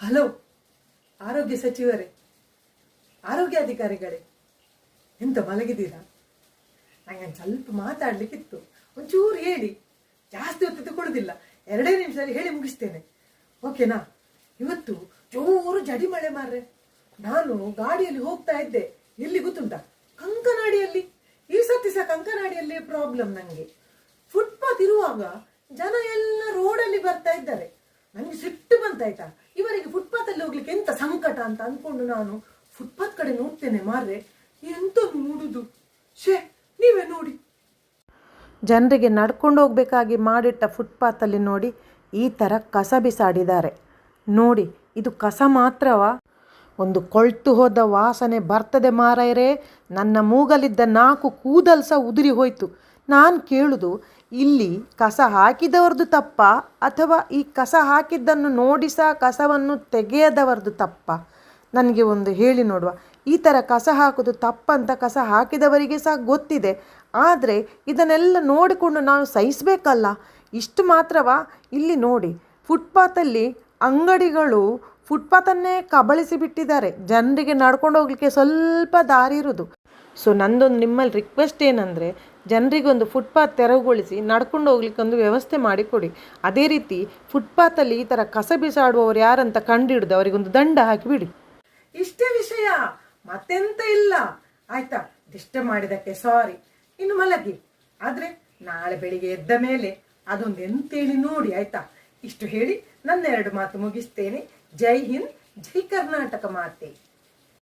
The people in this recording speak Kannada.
ಹಲೋ, ಆರೋಗ್ಯ ಸಚಿವರೇ ಆರೋಗ್ಯಾಧಿಕಾರಿಗಳೇ ಎಂತ ಮಲಗಿದ್ದೀರಾ? ನಂಗೆ ಸ್ವಲ್ಪ ಮಾತಾಡ್ಲಿಕ್ಕಿತ್ತು. ಒಂಚೂರು ಹೇಳಿ, ಜಾಸ್ತಿ ಹೊತ್ತು ತಗೊಳ್ಳೋದಿಲ್ಲ ಎರಡೇ ನಿಮಿಷದಲ್ಲಿ ಹೇಳಿ ಮುಗಿಸ್ತೇನೆ. ಓಕೆನಾ? ಇವತ್ತು ಜೋರು ಜಡಿ ಮಳೆ ಮಾರ್ರೆ. ನಾನು ಗಾಡಿಯಲ್ಲಿ ಹೋಗ್ತಾ ಇದ್ದೆ. ಎಲ್ಲಿ ಗೊತ್ತುಂಟ? ಕಂಕನಾಡಿಯಲ್ಲಿ. ಈ ಸತಿ ಸಹ ಕಂಕನಾಡಿಯಲ್ಲಿ ಪ್ರಾಬ್ಲಮ್ ನನಗೆ ಫುಟ್ಪಾತ್ ಇರುವಾಗ ಜನ ಎಲ್ಲ ರೋಡಲ್ಲಿ ಬರ್ತಾ ಇದ್ದಾರೆ. ನನಗೆ ಸಿಟ್ಟು ಬಂತಾಯ್ತಾ ಇವರಿಗೆ ಫುಟ್ಪಾತ್ ಅಲ್ಲಿ ಹೋಗ್ಲಿಕ್ಕೆ ಎಂತ ಸಂಕಟ ಅಂತ ಅನ್ಕೊಂಡು ನಾನು ಫುಟ್ಪಾತ್ ಕಡೆ ನೋಡ್ತೇನೆ ಮಾರ್ರೆ. ಎಂತ ನೋಡುದು. ಶೇ ನೀವೇ ನೋಡಿ. ಜನರಿಗೆ ನಡ್ಕೊಂಡು ಹೋಗ್ಬೇಕಾಗಿ ಮಾಡಿಟ್ಟ ಫುಟ್ಪಾತಲ್ಲಿ ನೋಡಿ ಈ ಥರ ಕಸ ಬಿಸಾಡಿದ್ದಾರೆ. ನೋಡಿ, ಇದು ಕಸ ಮಾತ್ರವಾ? ಒಂದು ಕೊಳ್ತು ಹೋದ ವಾಸನೆ ಬರ್ತದೆ ಮಾರಾಯರೇ ನನ್ನ ಮೂಗಲಿದ್ದ ನಾಲ್ಕು ಕೂದಲ್ಸ ಉದುರಿ ಹೋಯ್ತು. ನಾನು ಕೇಳುದು, ಇಲ್ಲಿ ಕಸ ಹಾಕಿದವರದ್ದು ತಪ್ಪ ಅಥವಾ ಈ ಕಸ ಹಾಕಿದ್ದನ್ನು ನೋಡಿ ಕಸವನ್ನು ತೆಗೆಯದವರದು ತಪ್ಪ? ನನಗೆ ಒಂದು ಹೇಳಿ ನೋಡುವ. ಈ ಥರ ಕಸ ಹಾಕೋದು ತಪ್ಪಂತ ಕಸ ಹಾಕಿದವರಿಗೆ ಸಹ ಗೊತ್ತಿದೆ. ಆದರೆ ಇದನ್ನೆಲ್ಲ ನೋಡಿಕೊಂಡು ನಾವು ಸಹಿಸಬೇಕಲ್ಲ? ಇಷ್ಟು ಮಾತ್ರವಾ? ಇಲ್ಲಿ ನೋಡಿ. ಫುಟ್ಪಾತಲ್ಲಿ ಅಂಗಡಿಗಳು ಫುಟ್ಪಾತನ್ನೇ ಕಬಳಿಸಿ ಬಿಟ್ಟಿದ್ದಾರೆ. ಜನರಿಗೆ ನಡ್ಕೊಂಡು ಹೋಗ್ಲಿಕ್ಕೆ ಸ್ವಲ್ಪ ದಾರಿ ಇರೋದು. ಸೊ ನಂದೊಂದು ನಿಮ್ಮಲ್ಲಿ ರಿಕ್ವೆಸ್ಟ್ ಏನಂದರೆ ಜನರಿಗೊಂದು ಫುಟ್ಪಾತ್ ತೆರವುಗೊಳಿಸಿ ನಡ್ಕೊಂಡು ಹೋಗ್ಲಿಕ್ಕೆ ಒಂದು ವ್ಯವಸ್ಥೆ ಮಾಡಿಕೊಡಿ. ಅದೇ ರೀತಿ ಫುಟ್ಪಾತಲ್ಲಿ ಈ ಥರ ಕಸ ಬಿಸಾಡುವವರು ಯಾರಂತ ಕಂಡುಹಿಡಿದು ಅವರಿಗೊಂದು ದಂಡ ಹಾಕಿಬಿಡಿ. ಇಷ್ಟೇ ವಿಷಯ, ಮತ್ತೆಂತ ಇಲ್ಲ. ಆಯ್ತಾ? ಇಷ್ಟ ಮಾಡಿದಕ್ಕೆ ಸಾರಿ ಇನ್ನು ಮಲಗಿ. ಆದ್ರೆ ನಾಳೆ ಬೆಳಿಗ್ಗೆ ಎದ್ದ ಮೇಲೆ ಅದೊಂದು ಎಂತೇಳಿ ನೋಡಿ, ಆಯ್ತಾ? ಇಷ್ಟು ಹೇಳಿ ನನ್ನ ಎರಡು ಮಾತು ಮುಗಿಸ್ತೇನೆ. ಜೈ ಹಿಂದ್, ಜೈ ಕರ್ನಾಟಕ ಮಾತೆ.